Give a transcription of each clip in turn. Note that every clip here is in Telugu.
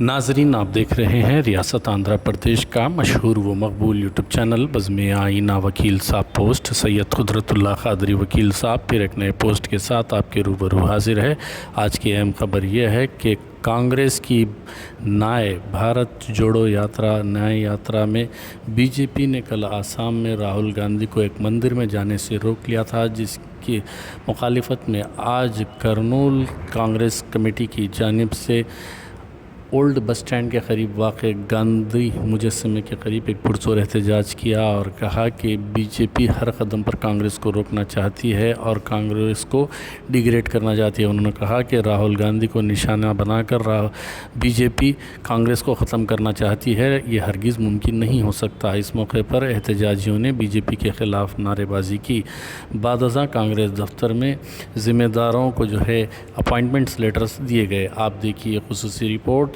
ناظرین، آپ دیکھ رہے ہیں ریاست آندھرا پردیش کا مشہور و مقبول یوٹیوب چینل، بزم آئینہ وکیل صاحب پوسٹ، سید قدرت اللہ قادری وکیل صاحب، پھر ایک نئے پوسٹ کے ساتھ آپ کے روبرو حاضر ہے آج کی اہم خبر یہ ہے کہ کانگریس کی نائے بھارت جوڑو یاترا نئے یاترا میں بی جے پی نے کل آسام میں راہل گاندھی کو ایک مندر میں جانے سے روک لیا تھا، جس کی مخالفت میں آج کرنول کانگریس کمیٹی کی جانب سے اولڈ بس اسٹینڈ کے قریب واقع گاندھی مجسمے کے قریب ایک پرزور احتجاج کیا اور کہا کہ بی جے پی ہر قدم پر کانگریس کو روکنا چاہتی ہے اور کانگریس کو ڈیگریڈ کرنا چاہتی ہے۔ انہوں نے کہا کہ راہل گاندھی کو نشانہ بنا کر بی جے پی کانگریس کو ختم کرنا چاہتی ہے، یہ ہرگز ممکن نہیں ہو سکتا۔ اس موقع پر احتجاجیوں نے بی جے پی کے خلاف نعرے بازی کی۔ بعد ازاں کانگریس دفتر میں ذمہ داروں کو جو ہے اپائنٹمنٹس لیٹرز دیے گئے۔ آپ دیکھیے خصوصی رپورٹ۔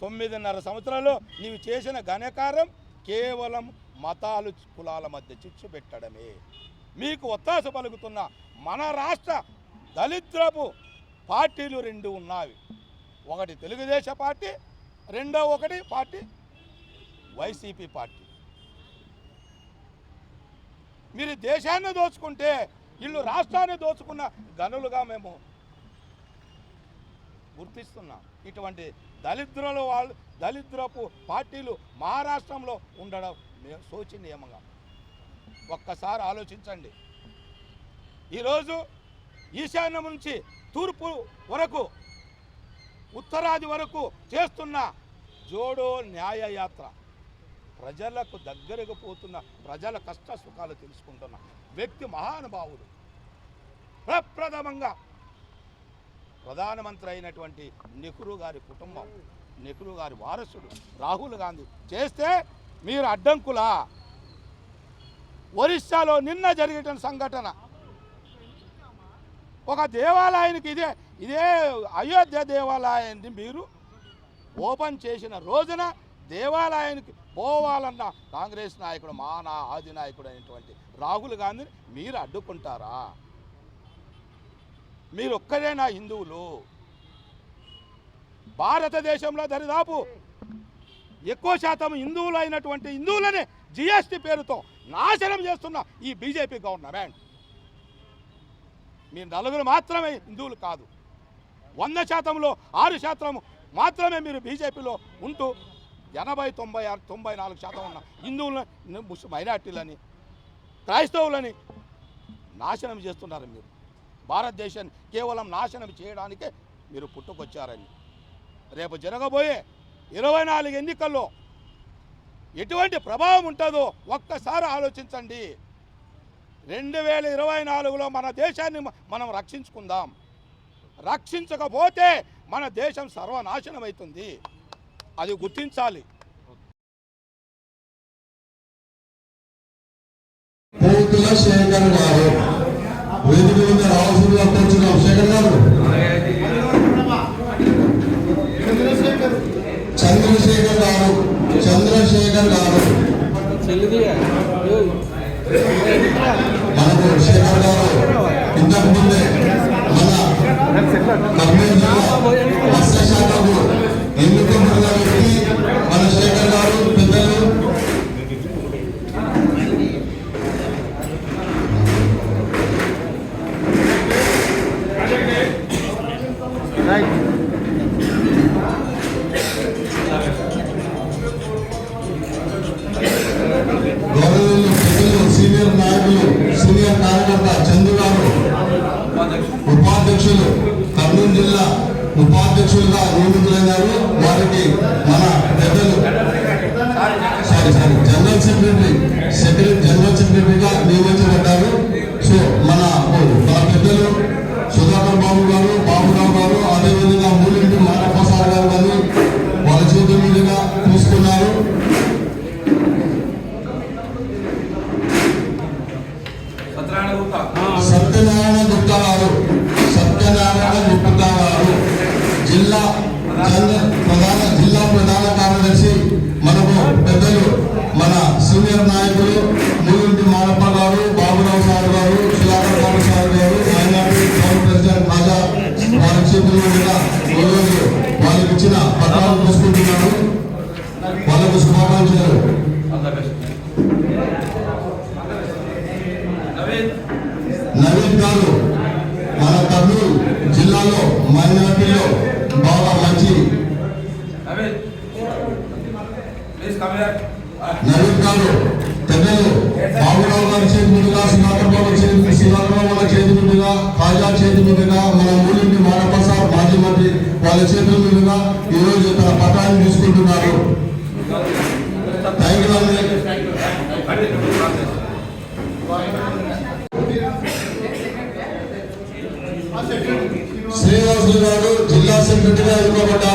తొమ్మిదిన్నర సంవత్సరాలు నీవు చేసిన ఘనకారం కేవలం మతాలు కులాల మధ్య చిచ్చు పెట్టడమే. మీకు ఒత్తాస పలుకుతున్న మన రాష్ట్ర దళిద్రపు పార్టీలు రెండు ఉన్నాయి. ఒకటి తెలుగుదేశం పార్టీ రెండో ఒకటి పార్టీ వైసీపీ పార్టీ. మీరు దేశాన్ని దోచుకుంటే ఇల్లు రాష్ట్రాన్ని దోచుకున్న గనులుగా మేము గుర్తిస్తున్నాం. ఇటువంటి దళిద్రుల వాళ్ళు దళిద్రపు పార్టీలు మహారాష్ట్రంలో ఉండడం మేము శోచనీయమంగా ఒక్కసారి ఆలోచించండి. ఈరోజు ఈశాన్యం నుంచి తూర్పు వరకు ఉత్తరాది వరకు చేస్తున్న జోడో న్యాయయాత్ర ప్రజలకు దగ్గరకు పోతున్న ప్రజల కష్ట సుఖాలు తెలుసుకుంటున్న వ్యక్తి మహానుభావుడు. ప్రప్రథమంగా ప్రధానమంత్రి అయినటువంటి నెహ్రూ గారి కుటుంబం నెహ్రూ గారి వారసుడు రాహుల్ గాంధీ చేస్తే మీరు అడ్డంకులా. ఒరిస్సాలో నిన్న జరిగిన సంఘటన. ఒక దేవాలయానికి ఇదే ఇదే అయోధ్య దేవాలయాన్ని మీరు ఓపెన్ చేసిన రోజున దేవాలయానికి పోవాలన్న కాంగ్రెస్ నాయకుడు మా నా ఆది నాయకుడు అయినటువంటి రాహుల్ గాంధీని మీరు అడ్డుకుంటారా? మీరు ఒక్కరేనా హిందువులు. భారతదేశంలో దరిదాపు ఎక్కువ శాతం హిందువులు అయినటువంటి హిందువులనే జిఎస్టి పేరుతో నాశనం చేస్తున్న ఈ బీజేపీ గవర్నమెంట్. మీరు నలుగురు మాత్రమే హిందువులు కాదు. వంద శాతంలో ఆరు శాతం మాత్రమే మీరు బీజేపీలో ఉంటూ ఎనభై తొంభై ఆరు తొంభై నాలుగు శాతం ఉన్న హిందువులని మైనార్టీలని క్రైస్తవులని నాశనం చేస్తున్నారు మీరు. భారతదేశాన్ని కేవలం నాశనం చేయడానికే మీరు పుట్టుకొచ్చారని. రేపు జరగబోయే ఇరవై నాలుగు ఎన్నికల్లో ఎటువంటి ప్రభావం ఉంటుందో ఒక్కసారి ఆలోచించండి. రెండు వేల ఇరవై నాలుగులో మన దేశాన్ని మనం రక్షించుకుందాం. రక్షించకపోతే మన దేశం సర్వనాశనం అవుతుంది అది గుర్తించాలి. శేఖర్ గారు వేదిక మీద రావాల్సిందిగా కోరుచున్నాం. శేఖర్ గారు. చంద్రశేఖర్. గారు. చంద్రశేఖర్ గారు. మనకు శేఖర్ గారు. ఇంతకు ముందే మన మత్స్యశాఖకు కర్నూలు జిల్లా ఉపాధ్యక్షులుగా నియమితులైనారు వారికి మన పెద్దలు. Sorry sorry general secretary secretary general సెక్రటరీగా నియమించబడ్డారు. సో మన మన పెద్దలు సుధాకర్ బాబు గారు బాబురావు గారు అదేవిధంగా మూలింటి మానప్రసాద్ గారు కానీ వాళ్ళ చేతుల మీదుగా తీసుకున్నారు సత్యనారాయణ గుప్తా గారు. జిల్లా ప్రధాన జిల్లా ప్రధాన కార్యదర్శి మనకు పెద్దలు మన సీనియర్ నాయకులు మూలింటి మానప్ప గారు బాబురావు సార్ గారు సుధాకర్ బాబు సార్ గారు మైనార్టీ టౌన్ ప్రెసిడెంట్ రాజా వారి చేతుల్లో కూడా ఈరోజు వాళ్ళకి ఇచ్చిన పత్రాలు తీసుకుంటున్నారు. వాళ్ళకు శుభాకాంక్షలు. నవీన్ గారు మన కర్నూలు జిల్లాలో మైనార్టీలో బాగా మంచి నవీన్ గారు పెద్దలు బాబురావు గారి చేతి మీదుగా చేతి బాబు గారి చేతి మీదుగా కాజా చేతి మీదుగా మన ఊరింటి మానప్రసాద్ మాజీ మంత్రి వాళ్ళ చేతుల మీదుగా ఈరోజు తన పట్టాన్ని తీసుకుంటున్నారు. সিদ্ধান্ত